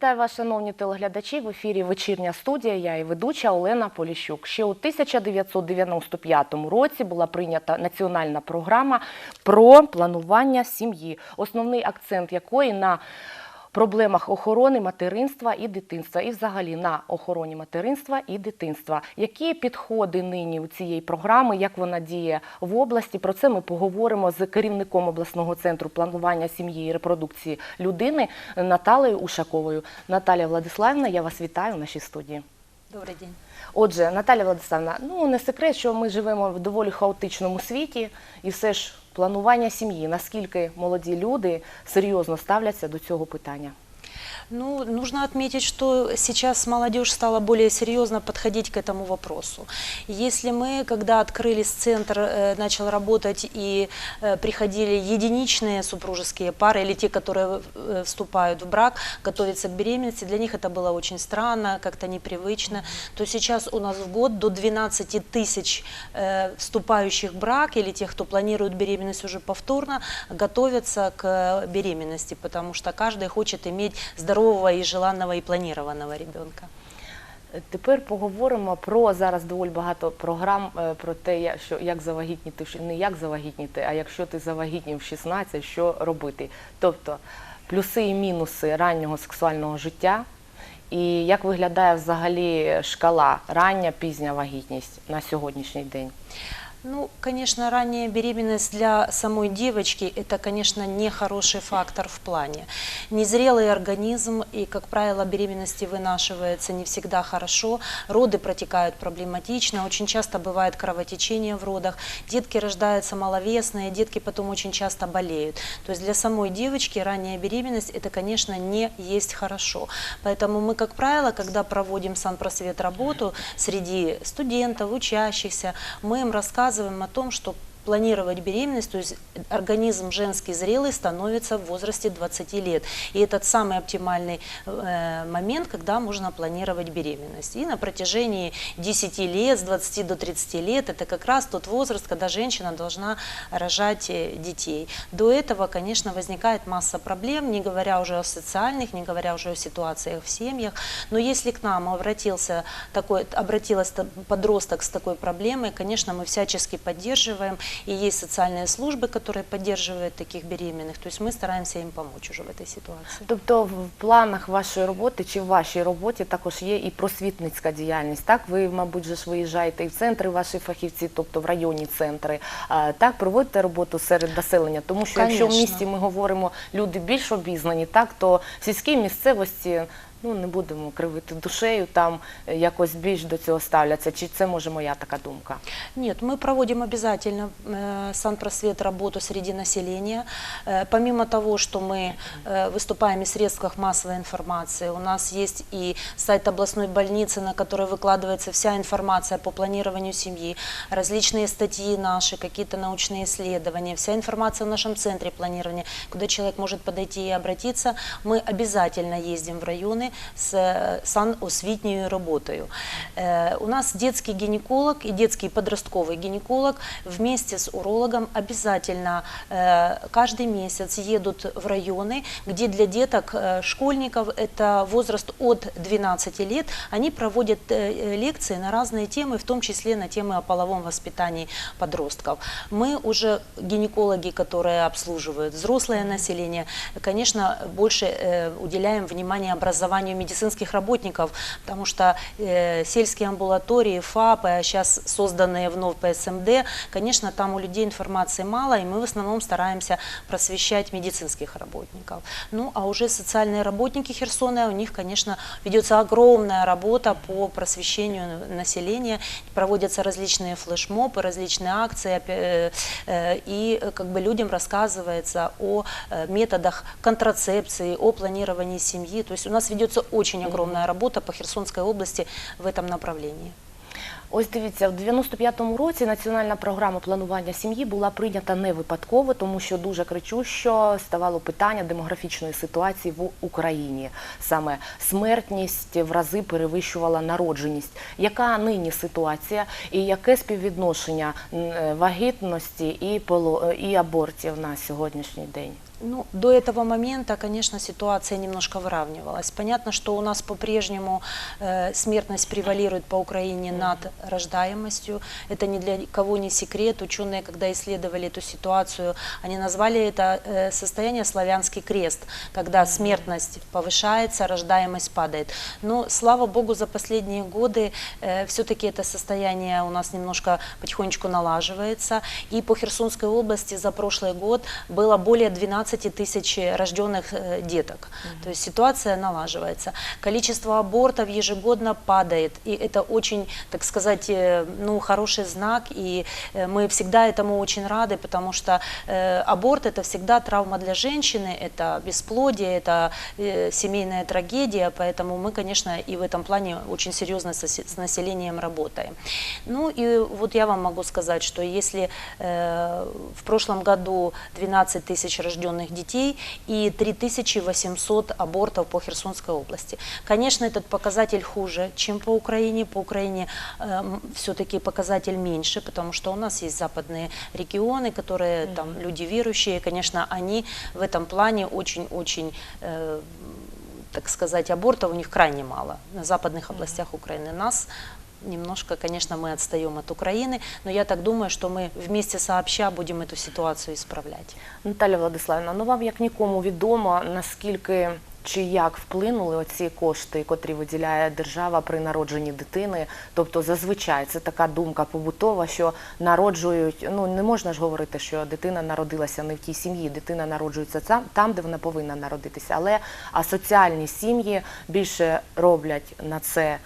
Вітаю вас, шановні телеглядачі. В ефірі вечірня студія. Я і ведуча Олена Поліщук. Ще у 1995 році була прийнята національна програма про планування сім'ї, основний акцент якої на проблемах охорони материнства і дитинства, і взагалі на охороні материнства і дитинства. Які підходи нині у цієї програми, як вона діє в області? Про це ми поговоримо з керівником обласного центру планування сім'ї і репродукції людини Наталею Ушаковою. Наталія Владиславівна, я вас вітаю в нашій студії. Добрый день. Отже, Наталя Владиславівна, ну не секрет, що ми живемо в доволі хаотичному світі, і все ж планування сім'ї. Наскільки молоді люди серйозно ставляться до цього питання? Ну, нужно отметить, что сейчас молодежь стала более серьезно подходить к этому вопросу. Если мы, когда открылись, центр э, начал работать и э, приходили единичные супружеские пары или те, которые э, вступают в брак, готовятся к беременности, для них это было очень странно, как-то непривычно, то сейчас у нас в год до 12 тысяч вступающих в брак или тех, кто планирует беременность уже повторно, готовятся к беременности, потому что каждый хочет иметь здорового и желанного и планированного ребенка. Тепер поговоримо про зараз доволі багато програм е, про те, що як завагітніти, не як завагітніти, а якщо ти завагітнів в 16, що робити. Тобто плюси і мінуси раннього сексуального життя, і як виглядає взагалі шкала рання, пізня вагітність на сьогоднішній день. Ну, конечно, ранняя беременность для самой девочки – это, конечно, не хороший фактор в плане. Незрелый организм и, как правило, беременности вынашивается не всегда хорошо, роды протекают проблематично, очень часто бывает кровотечение в родах, детки рождаются маловесные, детки потом очень часто болеют. То есть для самой девочки ранняя беременность – это, конечно, не есть хорошо. Поэтому мы, как правило, когда проводим санпросвет работу среди студентов, учащихся, мы им рассказываем о том, что планировать беременность, то есть организм женский зрелый становится в возрасте 20 лет. И этот самый оптимальный э, момент, когда можно планировать беременность. И на протяжении 10 лет, с 20 до 30 лет, это как раз тот возраст, когда женщина должна рожать э, детей. До этого, конечно, возникает масса проблем, не говоря уже о социальных, не говоря уже о ситуациях в семьях. Но если к нам обратился такой, обратилась подросток с такой проблемой, конечно, мы всячески поддерживаем. И есть социальные службы, которые поддерживают таких беременных. То есть мы стараемся им помочь уже в этой ситуации. Тобто в планах вашої роботи чи в вашій роботі також є і просвітницька діяльність. Так, ви, мабуть, же ж виїжджаєте і в центри ваші фахівці, тобто в районні центри. А, Так, проводите роботу серед населення. Тому що якщо в Конечно. місті ми говоримо люди більш обізнані, так то в сільській місцевості. Ну, не будемо кривити душею, там якось більш до цього ставляться. Чи це може моя така думка? Нет, мы проводим обязательно э, санпросвет работу среди населения. Э, помимо того, что мы э, выступаем в средствах массовой информации, у нас есть и сайт областной больницы, на который выкладывается вся информация по планированию семьи, различные статьи наши, какие-то научные исследования, вся информация в нашем центре планирования, куда человек может подойти и обратиться. Мы обязательно ездим в районы с э, саносвітньою работою. Э, У нас детский гинеколог и детский подростковый гинеколог вместе с урологом обязательно э, каждый месяц едут в районы, где для деток, э, школьников, это возраст от 12 лет, они проводят лекции на разные темы, в том числе на темы о половом воспитании подростков. Мы уже гинекологи, которые обслуживают взрослое население, конечно, больше уделяем внимание образованию медицинских работников, потому что э, сельские амбулатории, ФАПы, а сейчас созданные вновь по СМД, конечно, там у людей информации мало, и мы в основном стараемся просвещать медицинских работников. Ну, а уже социальные работники Херсона, у них, конечно, ведется огромная работа по просвещению населения, проводятся различные флешмобы, различные акции, э, э, и как бы людям рассказывается о э, методах контрацепции, о планировании семьи. То есть у нас ведется очень огромная работа по Херсонской области в этом направлении. Ось дивіться, в 95-му році національна програма планування сім'ї була прийнята не випадково, тому що дуже кричущо ставало питання демографічної ситуації в Україні. Саме смертність в рази перевищувала народженість. Яка нині ситуація і яке співвідношення е, вагітності поло- і абортів на сьогоднішній день? Ну, до этого момента, конечно, ситуация немножко выравнивалась. Понятно, что у нас по-прежнему э, смертность превалирует по Украине над рождаемостью. Это ни для кого не секрет. Ученые, когда исследовали эту ситуацию, они назвали это э, состояние славянский крест, когда смертность повышается, рождаемость падает. Но, слава богу, за последние годы э, все-таки это состояние у нас немножко потихонечку налаживается. И по Херсонской области за прошлый год было более 12 тысяч рожденных э, деток. То есть ситуация налаживается. Количество абортов ежегодно падает. И это очень, так сказать, э, ну, хороший знак. И э, мы всегда этому очень рады, потому что э, аборт это всегда травма для женщины, это бесплодие, это э, семейная трагедия. Поэтому мы, конечно, и в этом плане очень серьезно с населением работаем. Ну и вот я вам могу сказать, что если э, в прошлом году 12 тысяч рожденных детей и 3800 абортов по Херсонской области. Конечно, этот показатель хуже, чем по Украине. По Украине все-таки показатель меньше, потому что у нас есть западные регионы, которые там люди верующие, конечно, они в этом плане очень-очень э, так сказать, абортов у них крайне мало на западных областях Украины. Нас немножко, конечно, мы отстаем от Украины, но я так думаю, что мы вместе сообща будем эту ситуацию исправлять. Наталя Владиславівна, ну вам як нікому відомо, наскільки чи як вплинули оці кошти, котрі виділяє держава при народженні дитини. Тобто зазвичай це така думка побутова, що народжують. Ну не можна ж говорити, що дитина народилася не в тій сім'ї, дитина народжується там, там де вона повинна народитися. Але а соціальні сім'ї більше роблять на це.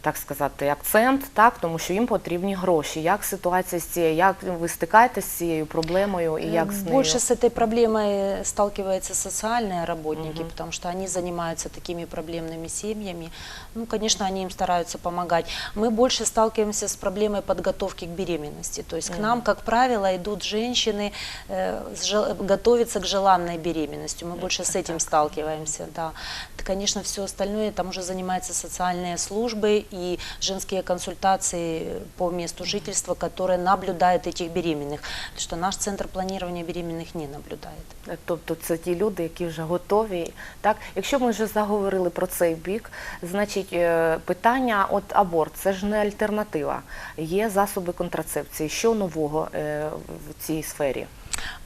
Так сказати, акцент, так тому що їм потрібні гроші. Як ситуація з цією? Як ви стикаєтесь з цією проблемою і як з нею? Больше с этой проблемой сталкиваются социальные работники, потому что они занимаются такими проблемными семьями. Ну, конечно, они им стараются помогать. Мы больше сталкиваемся с проблемой подготовки к беременности. То есть к нам, как правило, идут женщины э, с жел- готовиться к желанной беременности. Мы больше с этим сталкиваемся, да. Т- Конечно, все остальное там уже занимаются социальные службы и женские консультации по месту жительства, которые наблюдают этих беременных. Потому что наш центр планирования беременных не наблюдает. Тобто це ті люди, які вже готові. Так, якщо ми вже заговорили про цей бік, значить е, питання от аборт це ж не альтернатива. Є засоби контрацепції. Що нового е, в цій сфері?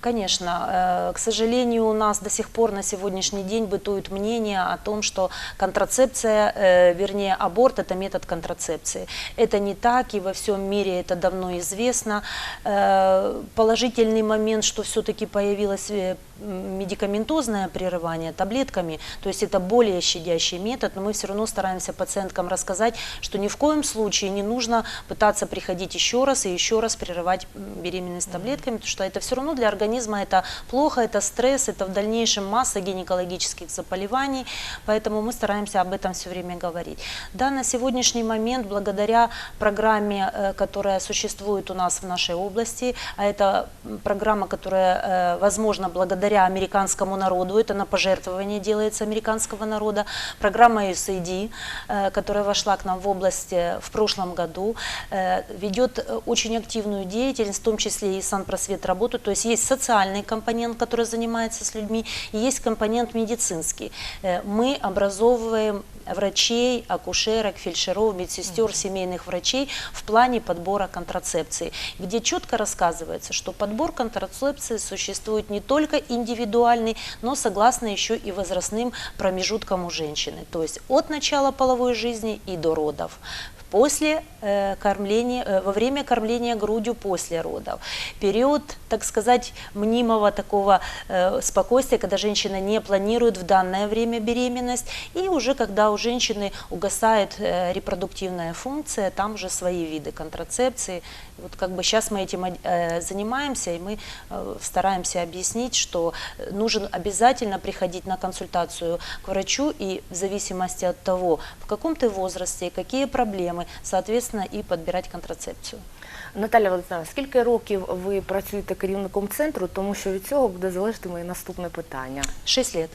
Конечно, э, к сожалению, у нас до сих пор на сегодняшний день бытует мнение о том, что контрацепция, э, вернее аборт это метод контрацепции. Это не так, и во всем мире это давно известно. Э, Положительный момент, что все-таки появилось медикаментозное прерывание таблетками, то есть это более щадящий метод, но мы все равно стараемся пациенткам рассказать, что ни в коем случае не нужно пытаться приходить еще раз и еще раз прерывать беременность таблетками, потому что это все равно для организма это плохо, это стресс, это в дальнейшем масса гинекологических заболеваний, поэтому мы стараемся об этом все время говорить. Да, на сегодняшний момент, благодаря программе, э, которая существует у нас в нашей области, а это программа, которая э, возможна благодаря американскому народу, это на пожертвование делается американского народа, программа USAID, э, которая вошла к нам в область в прошлом году, ведет очень активную деятельность, в том числе и санпросвет работу, то есть есть социальный компонент, который занимается с людьми, и есть компонент медицинский. Э, Мы образовываем врачей, акушерок, фельдшеров, медсестер, семейных врачей в плане подбора контрацепции, где четко рассказывается, что подбор контрацепции существует не только индивидуальный, но согласно еще и возрастным промежуткам у женщины, то есть от начала половой жизни и до родов после э, кормления, э, во время кормления грудью после родов. Период, так сказать, мнимого такого э, спокойствия, когда женщина не планирует в данное время беременность, и уже когда у женщины угасает э, репродуктивная функция, там уже свои виды контрацепции. Вот как бы сейчас мы этим э, занимаемся, и мы э, стараемся объяснить, что э, нужен обязательно приходить на консультацию к врачу, и в зависимости от того, в каком ты возрасте, какие проблемы, соответственно, и подбирать контрацепцию. Наталя Валентиновна, скільки років ви працюєте керівником центру, тому що від цього буде залежати моє наступне питання. Шесть лет.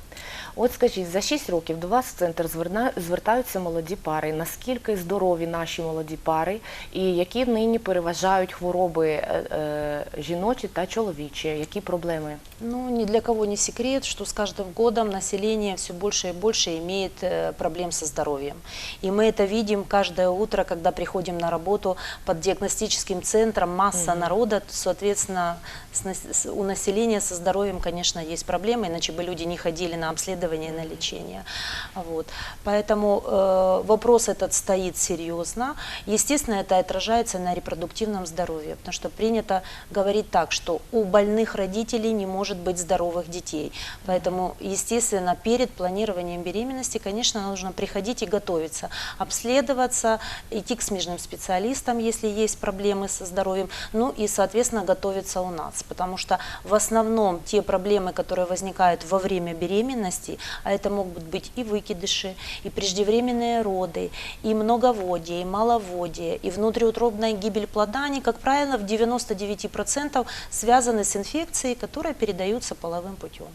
От скажіть, за 6 років до вас в центр звертаються молоді пари. Наскільки здорові наші молоді пари, і які нині переважають хвороби е, е, жіночі та чоловічі? Які проблеми? Ну, ни для кого не секрет, что с каждым годом население все больше и больше имеет э, проблем со здоровьем. И мы это видим каждое утро, когда приходим на работу под диагностическим центром, масса народа, то, соответственно, с нас- с- у населения со здоровьем, конечно, есть проблемы, иначе бы люди не ходили на обследование и на лечение. Вот. Поэтому э, вопрос этот стоит серьезно. Естественно, это отражается на репродуктивном здоровье, потому что принято говорить так, что у больных родителей не может быть здоровых детей. Поэтому, естественно, перед планированием беременности, конечно, нужно приходить и готовиться, обследоваться, идти к смежным специалистам, если есть проблемы со здоровьем, ну и, соответственно, готовиться у нас, потому что в основном те проблемы, которые возникают во время беременности, а это могут быть и выкидыши, и преждевременные роды, и многоводие, и маловодие, и внутриутробная гибель плода, они, как правило, в 99% связаны с инфекцией, которые передаются половим путем.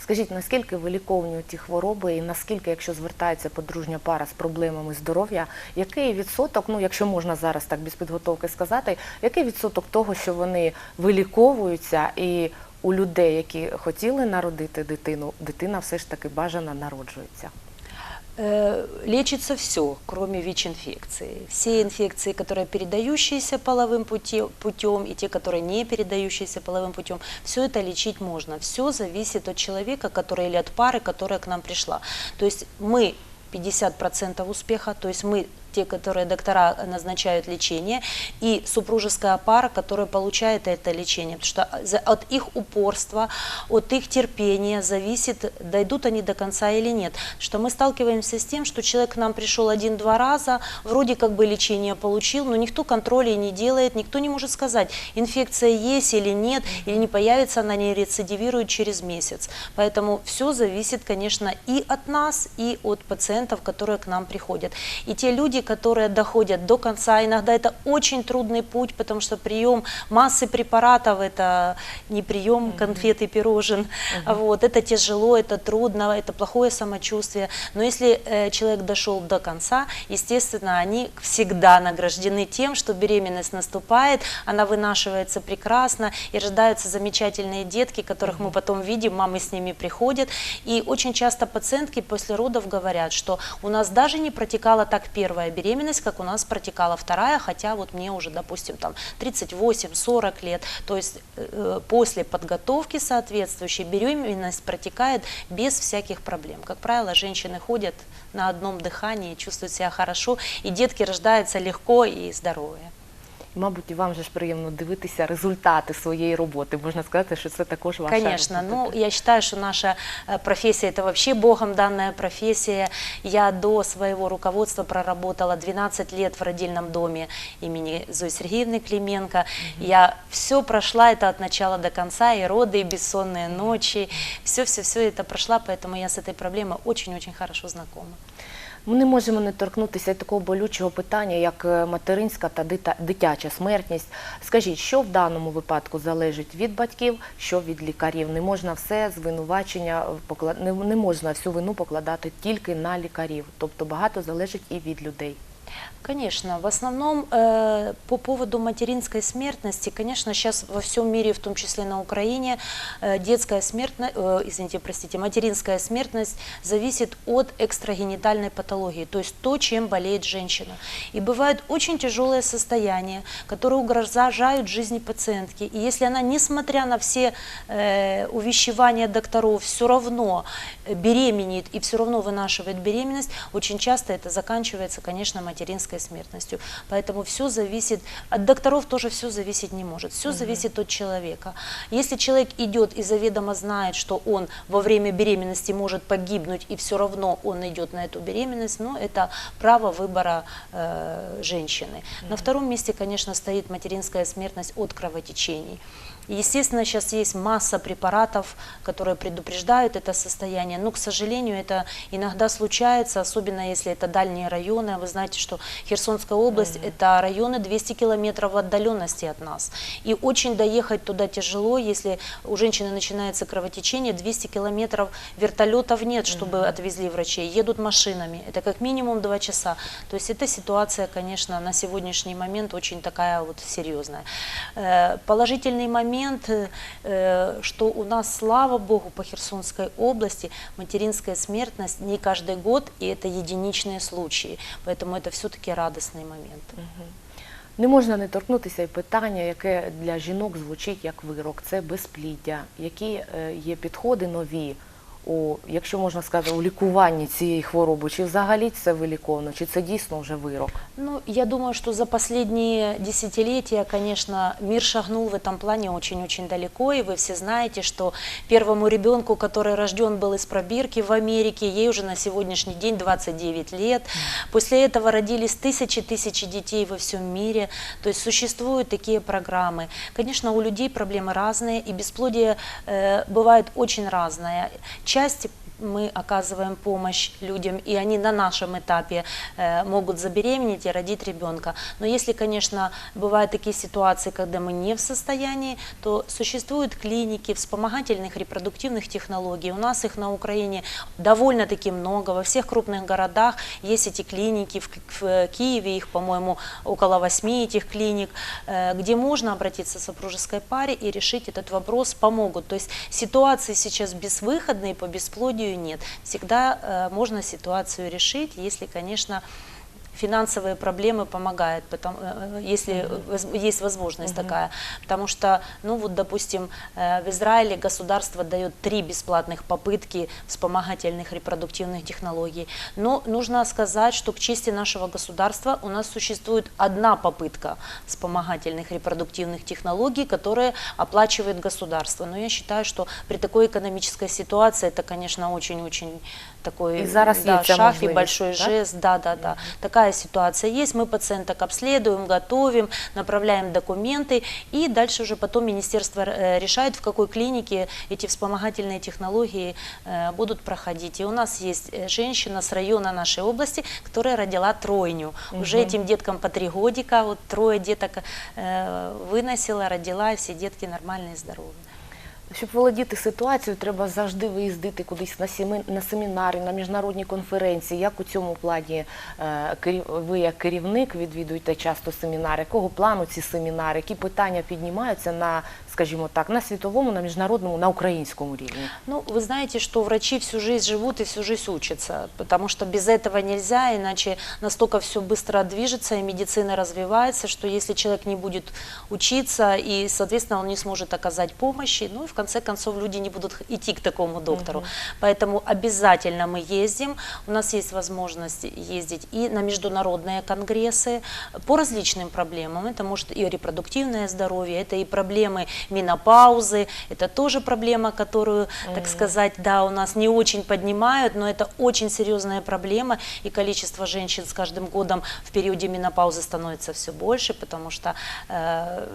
Скажіть, наскільки виліковні ті хвороби, і наскільки, якщо звертається подружня пара з проблемами здоров'я, який відсоток, ну якщо можна зараз так без підготовки сказати, який відсоток того, що вони виліковуються, і у людей, які хотіли народити дитину, дитина все ж таки бажано народжується? Э, Лечится все, кроме ВИЧ-инфекции. Все инфекции, которые передающиеся половым путем, и те, которые не передающиеся половым путем, все это лечить можно. Все зависит от человека, который или от пары, которая к нам пришла. То есть мы 50% успеха, то есть мы те, которые доктора назначают лечение, и супружеская пара, которая получает это лечение. Потому что за- от их упорства, от их терпения зависит, дойдут они до конца или нет. Что мы сталкиваемся с тем, что человек к нам пришел один-два раза, вроде как бы лечение получил, но никто контроля не делает, никто не может сказать, инфекция есть или нет, или не появится, она не рецидивирует через месяц. Поэтому все зависит, конечно, и от нас, и от пациентов, которые к нам приходят. И те люди, которые доходят до конца, иногда это очень трудный путь, потому что прием массы препаратов это не прием конфет и пирожен. Вот, это тяжело, это трудно, это плохое самочувствие. Но если э, человек дошел до конца, естественно, они всегда награждены тем, что беременность наступает, она вынашивается прекрасно, и рождаются замечательные детки, которых мы потом видим, мамы с ними приходят. И очень часто пациентки после родов говорят, что у нас даже не протекала так первая беременность, как у нас протекала вторая, хотя вот мне уже, допустим, там 38-40 лет. То есть э, после подготовки соответствующей беременность протекает без всяких проблем. Как правило, женщины ходят на одном дыхании, чувствуют себя хорошо, и детки рождаются легко и здоровые. І, Мабуть, і вам же ж приємно дивитися результати своєї роботи. Можна сказати, що це також ваша Конечно, робота. ну я считаю, что наша э, профессия это вообще Богом данная профессия. Я до своего руководства проработала 12 лет в родильном доме имени Зои Сергеевны Клименко. Я все прошла это от начала до конца, и роды, и бессонные ночи, все-все-все это прошла, поэтому я с этой проблемой очень-очень хорошо знакома. Ми не можемо не торкнутися такого болючого питання, як е, материнська та дитяча смертність. Скажіть, що в даному випадку залежить від батьків, що від лікарів? Не можна все звинувачення е, не, не можна всю вину покладати тільки на лікарів. Тобто багато залежить і від людей. Конечно, в основном э, по поводу материнской смертности, конечно, сейчас во всем мире, в том числе на Украине, э, детская смертность, извините, простите, материнская смертность зависит от экстрагенитальной патологии, то есть то, чем болеет женщина. И бывают очень тяжелые состояния, которые угрожают жизни пациентки. И если она, несмотря на все э, увещевания докторов, все равно э, беременеет и все равно вынашивает беременность, очень часто это заканчивается, конечно, материнской смертностью. Поэтому все зависит, от докторов тоже все зависеть не может, все зависит от человека. Если человек идет и заведомо знает, что он во время беременности может погибнуть, и все равно он идет на эту беременность, ну, это право выбора э, женщины. На втором месте, конечно, стоит материнская смертность от кровотечений. Естественно, сейчас есть масса препаратов, которые предупреждают это состояние, но, к сожалению, это иногда случается, особенно если это дальние районы. Вы знаете, что Херсонская область – это районы 200 километров в отдаленности от нас. И очень доехать туда тяжело, если у женщины начинается кровотечение, 200 километров вертолетов нет, чтобы отвезли врачей, едут машинами. Это как минимум 2 часа. То есть эта ситуация, конечно, на сегодняшний момент очень такая вот серьезная. Э, Положительный момент, э, э, что у нас, слава богу, по Херсонской области материнская смертность не каждый год, и это единичные случаи. Поэтому это все-таки радостный момент. Не можна не торкнутися і питання, яке для жінок звучить як вирок, це безпліддя. Які е, є підходи нові у, якщо можна сказати, у лікуванні цієї хвороби? Чи взагалі це виліковано, чи це дійсно вже вирок? Ну, я думаю, что за последние десятилетия, конечно, мир шагнул в этом плане очень-очень далеко, и вы все знаете, что первому ребенку, который рожден был из пробирки в Америке, ей уже на сегодняшний день 29 лет. После этого родились тысячи-тысячи детей во всем мире, то есть существуют такие программы. Конечно, у людей проблемы разные, и бесплодие э, бывает очень разное. Часть мы оказываем помощь людям, и они на нашем этапе э, могут забеременеть и родить ребенка. Но если, конечно, бывают такие ситуации, когда мы не в состоянии, то существуют клиники вспомогательных репродуктивных технологий. У нас их на Украине довольно-таки много. Во всех крупных городах есть эти клиники. В, в Киеве их, по-моему, около восьми этих клиник, э, где можно обратиться к супружеской паре и решить этот вопрос, помогут. То есть ситуации сейчас безвыходные по бесплодию нет. Всегда э, можно ситуацию решить, если, конечно, финансовые проблемы помогают, потому, э, э, если есть возможность такая. Потому что, ну вот, допустим, э, в Израиле государство дает три бесплатных попытки вспомогательных репродуктивных технологий. Но нужно сказать, что к чести нашего государства у нас существует одна попытка вспомогательных репродуктивных технологий, которые оплачивает государство. Но я считаю, что при такой экономической ситуации это, конечно, очень-очень такой И зараз да, шаг и большой так? жест. Да, да, да. Такая ситуация есть. Мы пациенток обследуем, готовим, направляем документы. И дальше уже потом министерство э, решает, в какой клинике эти вспомогательные технологии э, будут проходить. И у нас есть э, женщина с района нашей области, которая родила тройню. Уже этим деткам по три годика, вот трое деток выносила, родила, и все детки нормальные, здоровые. Щоб володіти ситуацією, треба завжди виїздити кудись на семи- на семінари, на міжнародні конференції. Як у цьому плані е, ви як керівник відвідуєте часто семінари? кого плану ці семінари? Які питання піднімаються на, скажімо так, на світовому, на міжнародному, на українському рівні? Ну, вы знаете, что врачи всю жизнь живут и всю жизнь учатся, потому что без этого нельзя, иначе настолько все быстро движется и медицина развивается, что если человек не будет учиться и, соответственно, он не сможет оказать помощи, ну и в конце концов люди не будут идти к такому доктору. Поэтому обязательно мы ездим, у нас есть возможность ездить и на международные конгрессы по различным проблемам. Это может и репродуктивное здоровье, это и проблемы менопаузы, это тоже проблема, которую, так сказать, да, у нас не очень поднимают, но это очень серьезная проблема, и количество женщин с каждым годом в периоде менопаузы становится все больше, потому что э,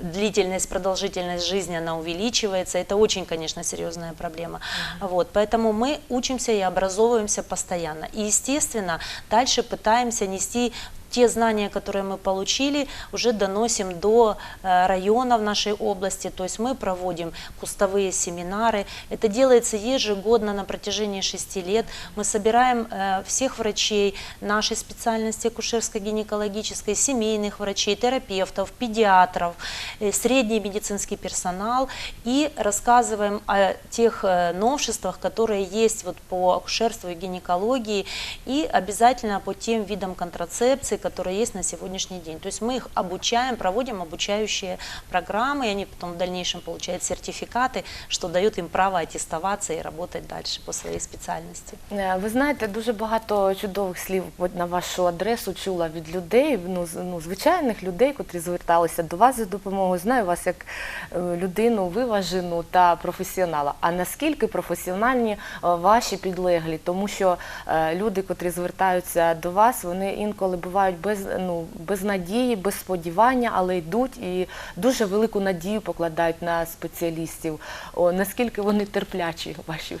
длительность, продолжительность жизни, она увеличивается. Это очень, конечно, серьезная проблема. Вот, поэтому мы учимся и образовываемся постоянно. И, естественно, дальше пытаемся нести те знания, которые мы получили, уже доносим до э, районов нашей области. То есть мы проводим кустовые семинары. Это делается ежегодно на протяжении шести лет. Мы собираем э, всех врачей нашей специальности акушерско-гинекологической, семейных врачей, терапевтов, педиатров, э, средний медицинский персонал и рассказываем о тех новшествах, которые есть вот по акушерству и гинекологии и обязательно по тем видам контрацепции, которые есть на сегодняшний день. То есть мы их обучаем, проводим обучающие программы, и они потом в дальнейшем получают сертификаты, что дает им право аттестоваться и работать дальше по своей специальности. Е, Ви знаєте, дуже багато чудових слів от на вашу адресу чула від людей, ну, з- ну звичайних людей, котрі зверталися до вас за допомогою. Знаю вас як е, людину виважену та професіонала. А наскільки професіональні е, ваші підлеглі? Тому що е, люди, котрі звертаються до вас, вони інколи бувають бувають без, ну, без надії, без сподівання, але йдуть і дуже велику надію покладають на спеціалістів. О, наскільки вони терплячі, ваші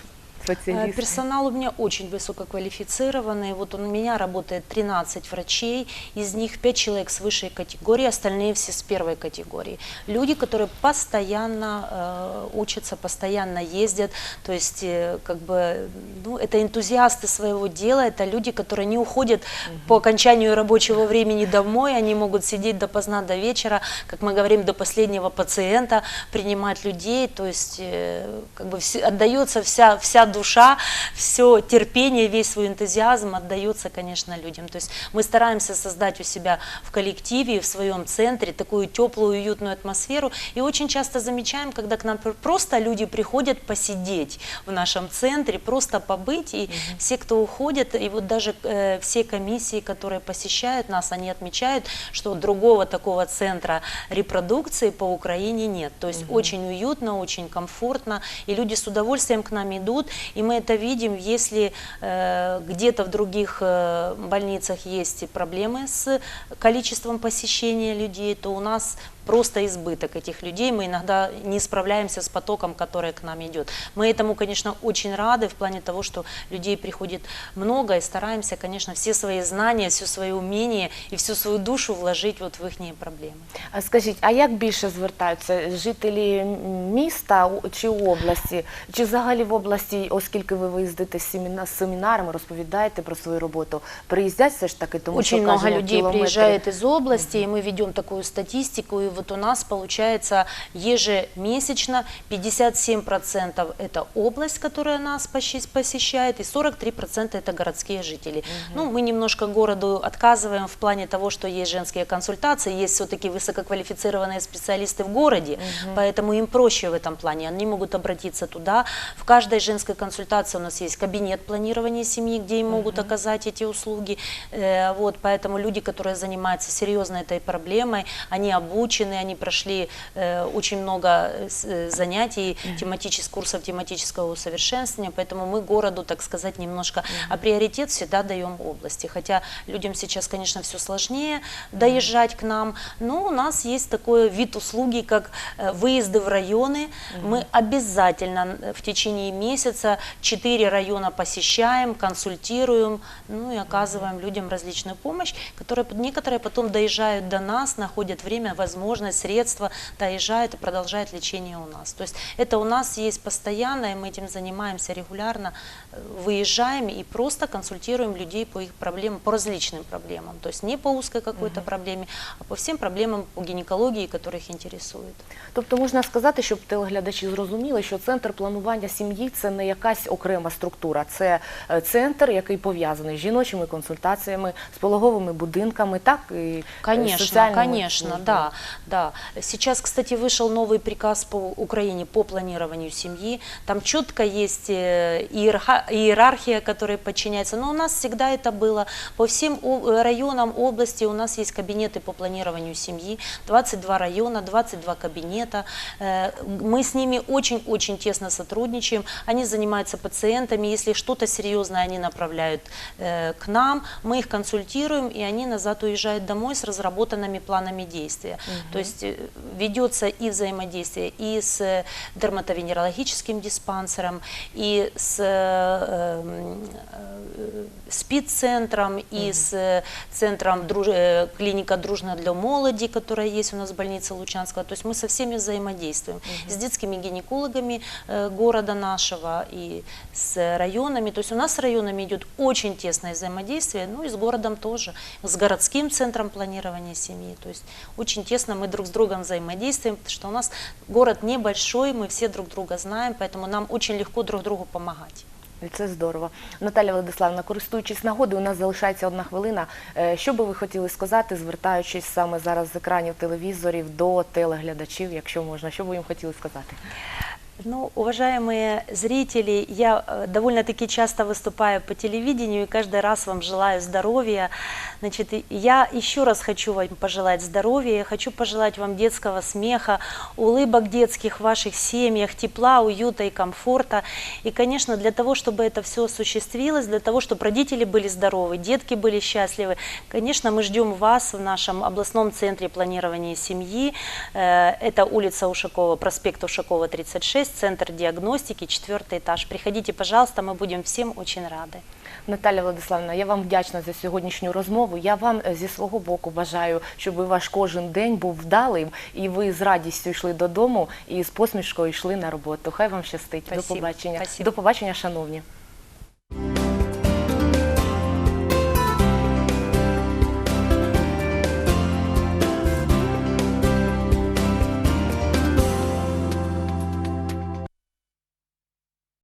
Э, спеціалісти? Персонал у меня очень высококвалифицированный. Вот у меня работает 13 врачей, из них 5 человек с высшей категории, остальные все с первой категории. Люди, которые постоянно э, учатся, постоянно ездят, то есть э, как бы ну, это энтузиасты своего дела, это люди, которые не уходят по окончанию рабочего времени домой, они могут сидеть допоздна до вечера, как мы говорим, до последнего пациента, принимать людей, то есть э, как бы все- отдается вся, вся душа, все терпение, весь свой энтузиазм отдается, конечно, людям. То есть мы стараемся создать у себя в коллективе, в своем центре такую теплую, уютную атмосферу. И очень часто замечаем, когда к нам пр- просто люди приходят посидеть в нашем центре, просто побыть. И все, кто уходит, и вот даже э, все комиссии, которые посещают нас, они отмечают, что другого такого центра репродукции по Украине нет. То есть очень уютно, очень комфортно, и люди с удовольствием к нам идут, и мы это видим, если э, где-то в других э, больницах есть проблемы с количеством посещения людей, то у нас просто избыток этих людей, мы иногда не справляемся с потоком, который к нам идет. Мы этому, конечно, очень рады в плане того, что людей приходит много, и стараемся, конечно, все свои знания, все свои умения и всю свою душу вложить вот в их проблемы. А скажіть, а як більше звертаються жителі м- міста у- чи області? Чи взагалі в області, оскільки ви виїздите з семіна- з семінарами, розповідаєте про свою роботу, приїздять все ж таки, тому Очень що много кажемо, людей кілометри. приезжает из области, и мы ведем такую статистику, и вот у нас получается ежемесячно 57% это область, которая нас посещает, и 43% это городские жители. Ну, мы немножко городу отказываем в плане того, что есть женские консультации, есть все-таки высококвалифицированные специалисты в городе, поэтому им проще в этом плане, они могут обратиться туда. В каждой женской консультации у нас есть кабинет планирования семьи, где им могут оказать эти услуги. Э, Вот, поэтому люди, которые занимаются серьезно этой проблемой, они обучены, они прошли э, очень много э, э, занятий, тематических курсов тематического усовершенствования, поэтому мы городу, так сказать, немножко, а приоритет всегда даем области. Хотя людям сейчас, конечно, все сложнее доезжать к нам, но у нас есть такой вид услуги, как э, выезды в районы. Мы обязательно в течение месяца четыре района посещаем, консультируем, ну и оказываем людям различную помощь, которые п- некоторые потом доезжают до нас, находят время, возможность, средства, доезжают и продолжают лечение у нас. То есть это у нас есть постоянно, и мы этим занимаемся регулярно, э, выезжаем и просто консультируем людей по их проблемам, по различным проблемам. То есть не по узкой какой-то проблеме, а по всем проблемам по гинекологии, которые их интересуют. Тобто можна сказати, щоб телеглядачі зрозуміли, що центр планування сім'ї це не якась окрема структура, це е, центр, який пов'язаний з жіночими консультаціями, з пологовими будинками, так і е, Конечно, соціальними конечно, службами. да, да. Сейчас, кстати, вышел новый приказ по Украине по планированию семьи. Там четко есть э, иерархия, которой подчиняется. Но у нас всегда это было. По всем районам области у нас есть кабинеты по планированию семьи. 22 района, 22 кабинета. Э, Мы с ними очень-очень тесно сотрудничаем. Они занимаются пациентами. Если что-то серьезное, они направляют э, к нам. Мы их консультируем, и они назад уезжают домой с разработанными планами действия. То есть э, ведется и взаимодействие и с дерматовенерологическим диспансером, и с э, м, э, СПИД-центром, и с центром друж- э, клиника «Дружно для молоди», которая есть у нас в больнице Лучанского. То есть мы со всеми взаимодействуем. С детскими гинекологами э, города нашего и с районами. То есть у нас с районами идет очень тесное взаимодействие, ну и с городом тоже, с городским центром планирования семьи. То есть очень тесно мы друг с другом взаимодействуем, потому что у нас город небольшой, мы все друг друга знаем, поэтому нам очень легко друг другу помогать. Це здорово. Наталя Владиславовна, користуючись нагодою, у нас залишається одна хвилина. Е, Що би ви хотіли сказати, звертаючись саме зараз з екранів телевізорів до телеглядачів, якщо можна, що би їм хотіли сказати? Ну, уважаемые зрители, я э, довольно-таки часто выступаю по телевидению и каждый раз вам желаю здоровья. Значит, я еще раз хочу вам пожелать здоровья, я хочу пожелать вам детского смеха, улыбок детских в ваших семьях, тепла, уюта и комфорта. И, конечно, для того, чтобы это все осуществилось, для того, чтобы родители были здоровы, детки были счастливы, конечно, мы ждем вас в нашем областном центре планирования семьи. Э, Это улица Ушакова, проспект Ушакова, 36, центр диагностики, четвертый этаж. Приходите, пожалуйста, мы будем всем очень рады. Наталя Владиславівна, я вам вдячна за сьогоднішню розмову. Я вам е, зі свого боку бажаю, щоб ваш кожен день був вдалим, і ви з радістю йшли додому і з посмішкою йшли на роботу. Хай вам щастить. До Спасибо. побачення. Спасибо. До побачення, шановні.